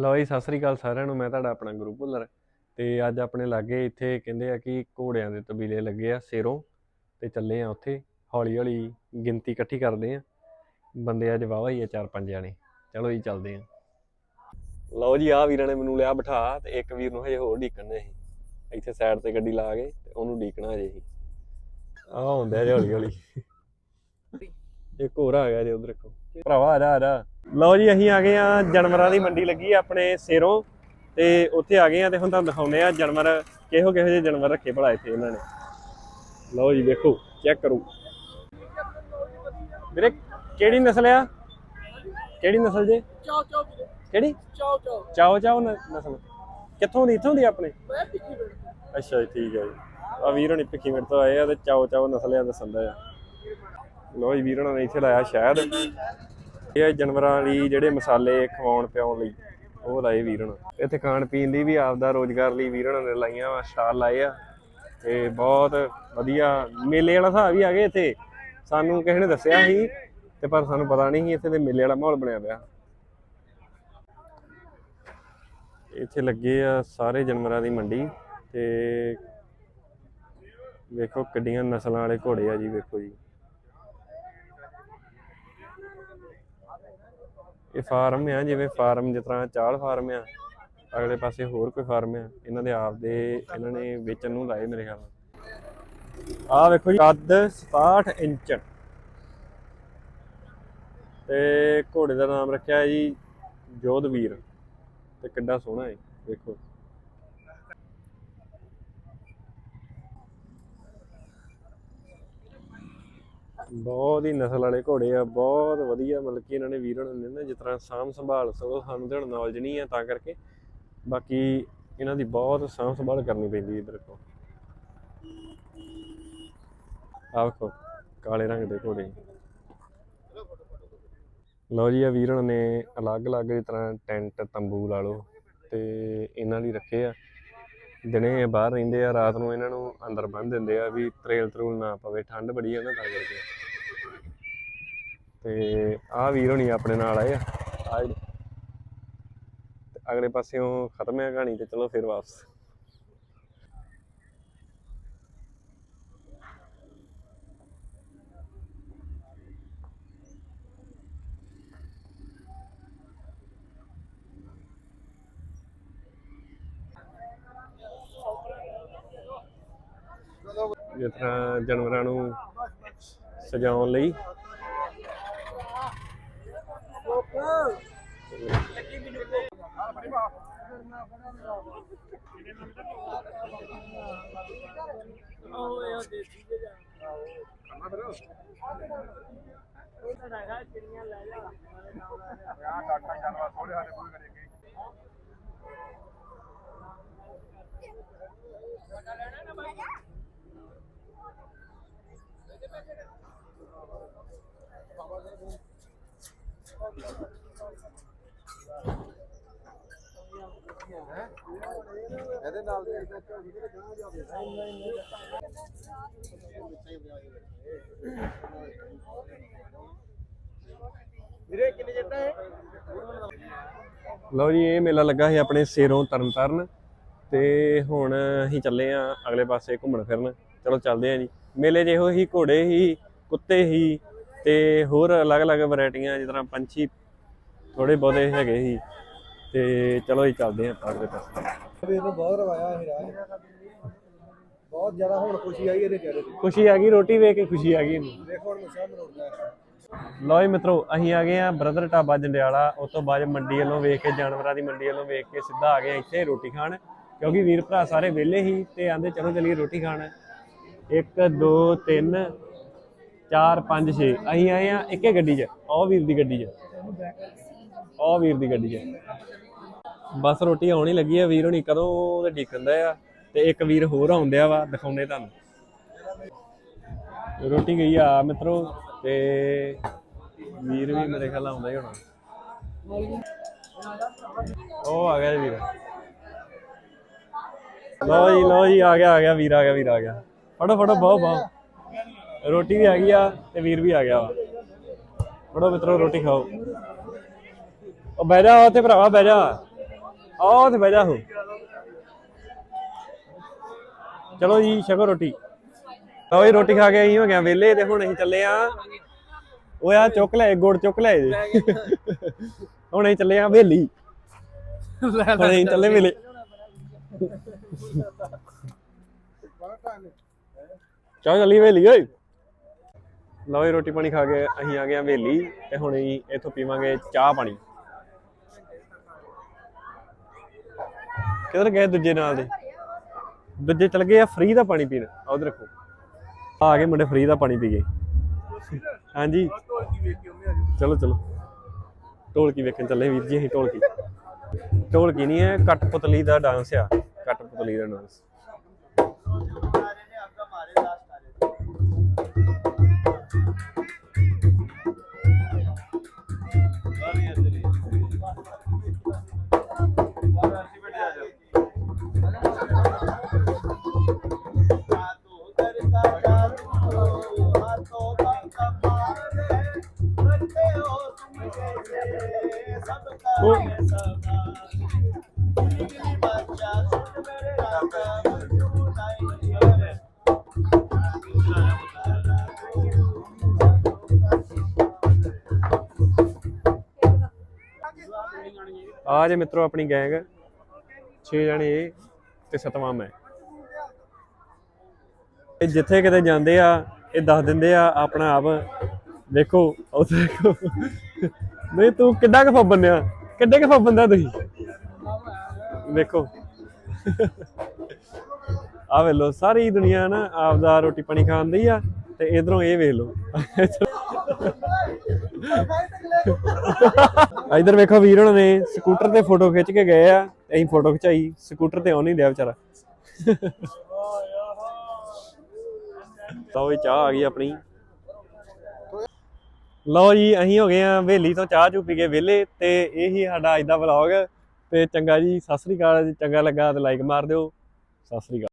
ਲਓ ਜੀ ਸਤਿ ਸ੍ਰੀ ਅਕਾਲ ਸਾਰਿਆਂ ਨੂੰ ਮੈਂ ਤੁਹਾਡਾ ਆਪਣਾ ਗੁਰੂ ਭੁੱਲਰ। ਤੇ ਅੱਜ ਆਪਣੇ ਲਾਗੇ ਇੱਥੇ ਕਹਿੰਦੇ ਆ ਕਿ ਘੋੜਿਆਂ ਦੇ ਤਬੀਲੇ ਲੱਗੇ ਆ ਸੇਰੋਂ ਤੇ ਚੱਲੇ ਆ ਉੱਥੇ ਹੌਲੀ ਹੌਲੀ ਗਿਣਤੀ ਇਕੱਠੀ ਕਰਦੇ ਆ। ਬੰਦੇ ਅੱਜ ਵਾਵਾ ਹੀ ਆ ਚਾਰ ਪੰਜ ਜਾਣੇ। ਚਲੋ ਜੀ ਚੱਲਦੇ ਆ। ਲਓ ਜੀ ਆ ਵੀਰਾਂ ਨੇ ਮੈਨੂੰ ਲਿਆ ਬਿਠਾ ਤੇ ਇੱਕ ਵੀਰ ਨੂੰ ਹਜੇ ਹੋਰ ਢੀਕਣੇ ਸੀ। ਇੱਥੇ ਸਾਈਡ ਤੇ ਗੱਡੀ ਲਾ ਕੇ ਤੇ ਉਹਨੂੰ ਢੀਕਣਾ ਹਜੇ ਸੀ। ਆ ਹੁੰਦਾ ਜੇ ਹੌਲੀ ਹੌਲੀ ਇੱਕ ਹੋਰ ਆ ਗਿਆ ਜੇ ਉਧਰ ਦੇਖੋ ਭਰਾਵਾ ਆ ਜਾ ਆ ਜਾ। ਲਓ ਜੀ ਅਸੀਂ ਆ ਗਏ ਆ ਜਾਨਵਰਾਂ ਦੀ ਮੰਡੀ ਲੱਗੀ ਆ ਆਪਣੇ ਸੇਰੋਂ ਤੇ ਉੱਥੇ ਆ ਗਏ ਆ ਤੇ ਹੁਣ ਤੁਹਾਨੂੰ ਦਿਖਾਉਂਦੇ ਆ ਜਾਨਵਰ ਕਿਹੋ ਕਿਹੋ ਜਿਹੇ ਜਾਨਵਰ ਰੱਖੇ ਭਲਾ ਇੱਥੇ ਇਹਨਾਂ ਨੇ। ਲਓ ਜੀ ਦੇਖੋ ਚੈੱਕ ਕਰੋ। ਵੀਰੇ ਕਿਹੜੀ ਨਸਲ ਆ? ਕਿਹੜੀ ਨਸਲ ਜੇ? ਚਾਓ ਚਾਓ ਵੀਰੇ। ਕਿਹੜੀ? ਚਾਓ ਚਾਓ। ਚਾਓ ਚਾਓ ਨਸਲ। ਕਿੱਥੋਂ ਦੀ ਇੱਥੋਂ ਦੀ ਆਪਣੇ? ਮੈਂ ਅੱਛਾ ਜੀ ਠੀਕ ਹੈ ਜੀ। ਆ ਵੀਰ ਹਣੀ ਭਿੱਖੀ ਮਿੰਟ ਤੋਂ ਆਏ ਆ ਤੇ ਚਾਓ ਚਾਓ ਨਸਲ ਆ ਦੱਸਣ ਦਾ ਆ। ਲੋ ਜੀ ਵੀਰ ਹਣਾ ਨੇ ਇੱਥੇ ਲਾਇਆ ਸ਼ਹਿਦ ਇਹ ਜਾਨਵਰਾਂ ਲਈ ਜਿਹੜੇ ਮਸਾਲੇ ਖਵਾਉਣ ਪਿਆਉਣ ਲਈ, ਉਹ ਲਾਏ ਵੀਰ ਇੱਥੇ ਖਾਣ ਪੀਣ ਦੀ ਵੀ ਆਪਦਾ ਰੋਜ਼ਗਾਰ ਲਈ ਵੀਰ ਨੇ ਲਾਈਆਂ ਵਾ ਸਟਾਲ ਲਾਏ ਆ। ਤੇ ਬਹੁਤ ਵਧੀਆ, ਮੇਲੇ ਵਾਲਾ ਹਿਸਾਬ ਹੀ ਆ ਗਏ ਇੱਥੇ। ਸਾਨੂੰ ਕਿਸੇ ਨੇ ਦੱਸਿਆ ਸੀ, ਤੇ ਪਰ ਸਾਨੂੰ ਪਤਾ ਨਹੀਂ ਸੀ ਇੱਥੇ ਦੇ ਮੇਲੇ ਵਾਲਾ ਮਾਹੌਲ ਬਣਿਆ ਪਿਆ। ਇੱਥੇ ਲੱਗੇ ਆ ਸਾਰੇ ਜਾਨਵਰਾਂ ਦੀ ਮੰਡੀ, ਤੇ ਵੇਖੋ ਕਿੱਡੀਆਂ ਨਸਲਾਂ ਵਾਲੇ ਘੋੜੇ ਆ ਜੀ, ਵੇਖੋ ਜੀ। ਇਹ ਫਾਰਮ ਆ, ਜਿਵੇਂ ਫਾਰਮ ਜਿਸ ਤਰ੍ਹਾਂ ਚਾਲ ਫਾਰਮ ਆ, ਅਗਲੇ ਪਾਸੇ ਹੋਰ ਕੋਈ ਫਾਰਮ ਆ, ਇਹਨਾਂ ਦੇ ਆਪ ਦੇ ਇਹਨਾਂ ਨੇ ਵੇਚਣ ਨੂੰ ਲਾਏ ਮੇਰੇ ਖਿਆਲ ਨਾਲ। ਆਹ ਵੇਖੋ ਜੀ, ਕੱਦ 67 ਇੰਚ। ਤੇ ਘੋੜੇ ਦਾ ਨਾਮ ਰੱਖਿਆ ਜੀ ਜੋਧਵੀਰ, ਤੇ ਕਿੱਡਾ ਸੋਹਣਾ ਹੈ, ਵੇਖੋ। ਬਹੁਤ ਹੀ ਨਸਲ ਵਾਲੇ ਘੋੜੇ ਆ, ਬਹੁਤ ਵਧੀਆ ਮਤਲਬ ਕਿ ਇਹਨਾਂ ਨੇ ਵੀਰਾਂ ਨੇ ਨਾ ਜਿਸ ਤਰ੍ਹਾਂ ਸਾਂਭ ਸੰਭਾਲ ਸਗੋਂ ਸਾਨੂੰ ਤੇ ਨੌਲੇਜ ਨਹੀਂ ਆ ਤਾਂ ਕਰਕੇ। ਬਾਕੀ ਇਹਨਾਂ ਦੀ ਬਹੁਤ ਸਾਂਭ ਸੰਭਾਲ ਕਰਨੀ ਪੈਂਦੀ ਇਧਰ ਕੋ ਆਖੋ ਕਾਲੇ ਰੰਗ ਦੇ ਘੋੜੇ। ਲਓ ਜੀ ਆ ਵੀਰਾਂ ਨੇ ਅਲੱਗ-ਅਲੱਗ ਤਰ੍ਹਾਂ ਟੈਂਟ, ਤੰਬੂ ਲਾ ਲਓ ਤੇ ਇਹਨਾਂ ਲਈ ਰੱਖੇ ਆ। ਦਿਨੇ ਬਾਹਰ ਰਹਿੰਦੇ ਆ, ਰਾਤ ਨੂੰ ਇਹਨਾਂ ਨੂੰ ਅੰਦਰ ਬੰਨ੍ਹ ਦਿੰਦੇ ਆ ਵੀ ਤਰੇਲ ਤਰੂਲ ਨਾ ਪਵੇ, ਠੰਡ ਬੜੀ ਆ ਨਾ ਤਾਂ ਕਰਕੇ। ਤੇ ਆਹ ਵੀਰ ਹੋਣੀ ਆਪਣੇ ਨਾਲ ਆਏ ਆ ਤੇ ਅਗਲੇ ਪਾਸਿਓਂ ਖਤਮ ਹੈ ਕਹਾਣੀ ਤੇ ਚਲੋ ਫਿਰ ਵਾਪਸ। ਜਿਸ ਤਰ੍ਹਾਂ ਜਾਨਵਰਾਂ ਨੂੰ ਸਜਾਉਣ ਲਈ। ਉਹ ਤਾਂ ਹੈਗਾ ਚਿੜੀਆਂ ਲੈ ਜਾ ਆ ਡਾਕਟਰ ਜਾਨਵਰ ਥੋੜੇ ਸਾਡੇ ਪੂਰੇ ਕਰੇਗੇ ਇਹਦੇ ਨਾਲ ਦੇ ਵੀਰੇ ਕਿੰਨੇ ਜੱਟਾ ਹੈ ਲਓ ਜੀ, ਇਹ ਮੇਲਾ ਲੱਗਾ ਸੀ ਆਪਣੇ ਸੇਰੋਂ ਤਰਨਤਾਰਨ ਤੇ ਹੁਣ ਅਸੀਂ ਚੱਲੇ ਆ ਅਗਲੇ ਪਾਸੇ ਘੁੰਮਣ ਫਿਰਨ। ਚਲੋ ਚੱਲਦੇ ਆ ਜੀ। ਮੇਲੇ 'ਚ ਇਹੋ ਹੀ ਘੋੜੇ ਹੀ, ਕੁੱਤੇ ਹੀ ਤੇ ਹੋਰ ਅਲੱਗ-ਅਲੱਗ ਵੈਰਾਈਟੀਆਂ ਜਿਸ ਤਰ੍ਹਾਂ ਪੰਛੀ ਥੋੜੇ ਬਹੁਤੇ ਹੈਗੇ ਸੀ। ਤੇ ਚਲੋ ਜੀ, ਚੱਲਦੇ ਆ ਆਪਾਂ ਅਗਲੇ ਪਾਸੇ। ਵੀਰ ਨੂੰ ਬਹੁਤ ਰਵਾਇਆ ਸੀ ਰਾਹ। ਬਹੁਤ ਜ਼ਿਆਦਾ ਹੁਣ ਖੁਸ਼ੀ ਆਈ ਇਹਦੇ ਚਿਹਰੇ ਤੇ। ਖੁਸ਼ੀ ਆ ਗਈ ਰੋਟੀ ਵੇਖ ਕੇ ਖੁਸ਼ੀ ਆ ਗਈ। ਇਹਨੂੰ ਦੇਖੋ ਹੁਣ ਮੁਸ਼ਾ ਮਰੋੜਦਾ ਲਓ ਜੀ ਮਿੱਤਰੋ ਅਸੀਂ ਆ ਗਏ ਆ ਬ੍ਰਦਰ ਢਾਬਾ ਜੰਡਿਆਲਾ। ਉਸ ਤੋਂ ਬਾਅਦ ਮੰਡੀ ਵੱਲੋਂ ਵੇਖ ਕੇ ਜਾਨਵਰਾਂ ਦੀ ਮੰਡੀ ਵੱਲੋਂ ਵੇਖ ਕੇ ਸਿੱਧਾ ਆ ਗਏ ਆ ਇੱਥੇ ਰੋਟੀ ਖਾਣ। ਕਿਉਂਕਿ ਵੀਰ ਭਰਾ ਸਾਰੇ ਵਿਹਲੇ ਸੀ ਤੇ ਆਂਦੇ ਚਲੋ ਚਲੀਏ ਰੋਟੀ ਖਾਣ। 1 2 3 4 5 6 ਅਸੀਂ ਆਏ ਆ ਇੱਕੇ ਗੱਡੀ 'ਚ ਉਹ ਵੀਰ ਦੀ ਗੱਡੀ 'ਚ। ਉਹ ਵੀਰ ਦੀ ਗੱਡੀ 'ਚ। ਬਸ ਰੋਟੀ ਆਉਣ ਲੱਗੀ ਆ, ਵੀਰ ਹੋਣੀ ਕਦੋਂ ਤੇ ਢੀਕਣ ਦਾ ਆ ਤੇ ਇੱਕ ਵੀਰ ਹੋਰ ਆਉਂਦਿਆ ਵਾ ਦਿਖਾਉਂਦੇ ਤੁਹਾਨੂੰ। ਰੋਟੀ ਗਈ ਆ ਮਿੱਤਰੋ ਤੇ ਵੀਰ ਵੀ ਮੇਰੇ ਖਿਆਲ ਆਉਂਦਾ ਹੀ ਹੋਣਾ। ਉਹ ਆ ਗਿਆ ਜੀ ਵੀਰ। ਲਓ ਜੀ ਲਓ ਜੀ, ਆ ਗਿਆ ਆ ਗਿਆ, ਵੀਰ ਆ ਗਿਆ, ਵੀਰ ਆ ਗਿਆ। ਫੜੋ ਫੜੋ, ਬਹੁ ਬਹੁ। ਰੋਟੀ ਵੀ ਆ ਗਈ ਆ ਤੇ ਵੀਰ ਵੀ ਆ ਗਿਆ ਵਾ। ਫੜੋ ਮਿੱਤਰੋ ਰੋਟੀ ਖਾਓ। ਉਹ ਬਹਿ ਜਾ ਉੱਥੇ ਭਰਾਵਾ ਬਹਿ ਜਾ। ਆਹ ਤੇ ਬਹਿ ਜਾ ਹੋ ਚਲੋ ਜੀ ਛਕੋ ਰੋਟੀ। ਲਓ ਜੀ ਰੋਟੀ ਖਾ ਕੇ ਅਸੀਂ ਹੋ ਗਿਆ ਵਿਹਲੇ ਤੇ ਹੁਣ ਅਸੀਂ ਚੱਲੇ ਆ। ਓਏ ਆ ਚੁੱਕ ਲੈ ਗੁੜ ਚੁੱਕ ਲੈ ਜੀ ਹੁਣ ਅਸੀਂ ਚੱਲੇ ਆ ਹਵੇਲੀ। ਹੁਣ ਅਸੀਂ ਚੱਲੇ ਵੇਲੇ ਚਾਹ ਚੱਲੀ ਹਵੇਲੀ ਓਏ। ਲਓ ਜੀ ਰੋਟੀ ਪਾਣੀ ਖਾ ਕੇ ਅਸੀਂ ਆ ਗਏ ਆ ਹਵੇਲੀ ਤੇ ਹੁਣ ਅਸੀਂ ਇੱਥੋਂ ਪੀਵਾਂਗੇ ਚਾਹ ਪਾਣੀ। ਕਿਧਰ ਗਏ ਦੂਜੇ ਨਾਲ ਦੇ? ਦੂਜੇ ਚਲ ਗਏ ਆ ਫ੍ਰੀ ਦਾ ਪਾਣੀ ਪੀਣ। ਉਧਰ ਰੱਖੋ। ਆ ਗਏ ਮੁੰਡੇ ਫ੍ਰੀ ਦਾ ਪਾਣੀ ਪੀ ਗਏ। ਹਾਂਜੀ। ਚਲੋ ਚਲੋ। ਢੋਲਕੀ ਵੇਖਣ ਚੱਲੇ ਵੀਰ ਜੀ, ਅਸੀਂ ਢੋਲਕੀ। ਢੋਲਕੀ ਨਹੀਂ ਹੈ ਕਟਪੁਤਲੀ ਦਾ ਡਾਂਸ ਆ। ਕਟਪੁਤਲੀ ਦਾ ਡਾਂਸ ਆ ਜੇ ਮਿੱਤਰੋ ਆਪਣੀ ਗੈਂਗ ਛੇ ਜਣੇ ਇਹ ਤੇ ਸਤਵਾਂ ਮੈਂ। ਇਹ ਜਿੱਥੇ ਕਿਤੇ ਜਾਂਦੇ ਆ, ਇਹ ਦੱਸ ਦਿੰਦੇ ਆ ਆਪਣਾ ਆਪ। ਵੇਖੋ, ਉੱਥੇ ਦੇਖੋ ਨਹੀਂ, ਤੂੰ ਕਿੱਡਾ ਕੁ ਫੱਬਨ ਆ ਕਿੱਡੇ ਕੁ ਫੱਬਨ ਦਾ ਤੁਸੀਂ? ਵੇਖੋ। ਆ ਵੇਖ ਲੋ ਸਾਰੀ ਦੁਨੀਆ ਨਾ ਆਪਦਾ ਰੋਟੀ ਪਾਣੀ ਖਾਣ ਦੀ ਆ, ਤੇ ਇਧਰੋਂ ਇਹ ਵੇਖ ਲੋ ਇਧਰ ਵੇਖੋ ਵੀਰ ਉਹਨਾਂ ਨੇ, ਸਕੂਟਰ ਤੇ ਫੋਟੋ ਖਿੱਚ ਕੇ ਗਏ ਆ ਅਸੀਂ ਫੋਟੋ ਖਿਚਾਈ, ਸਕੂਟਰ ਤੇ ਆਉਣ ਨਹੀਂ ਦਿਆ ਵਿਚਾਰਾ। ਲਓ ਵੀ ਚਾਹ ਆ ਗਈ ਆਪਣੀ। ਲਓ ਜੀ, ਅਸੀਂ ਹੋ ਗਏ ਆ ਹਵੇਲੀ ਤੋਂ ਚਾਹ ਚੂ ਪੀ ਕੇ ਵਿਹਲੇ ਤੇ ਇਹੀ ਸਾਡਾ ਅੱਜ ਦਾ ਵਲੌਗ ਤੇ ਚੰਗਾ ਜੀ, ਸਤਿ ਸ੍ਰੀ ਅਕਾਲ। ਜੀ ਚੰਗਾ ਲੱਗਾ ਤੇ ਲਾਈਕ ਮਾਰ ਦਿਓ। ਸਤਿ ਸ੍ਰੀ ਅਕਾਲ।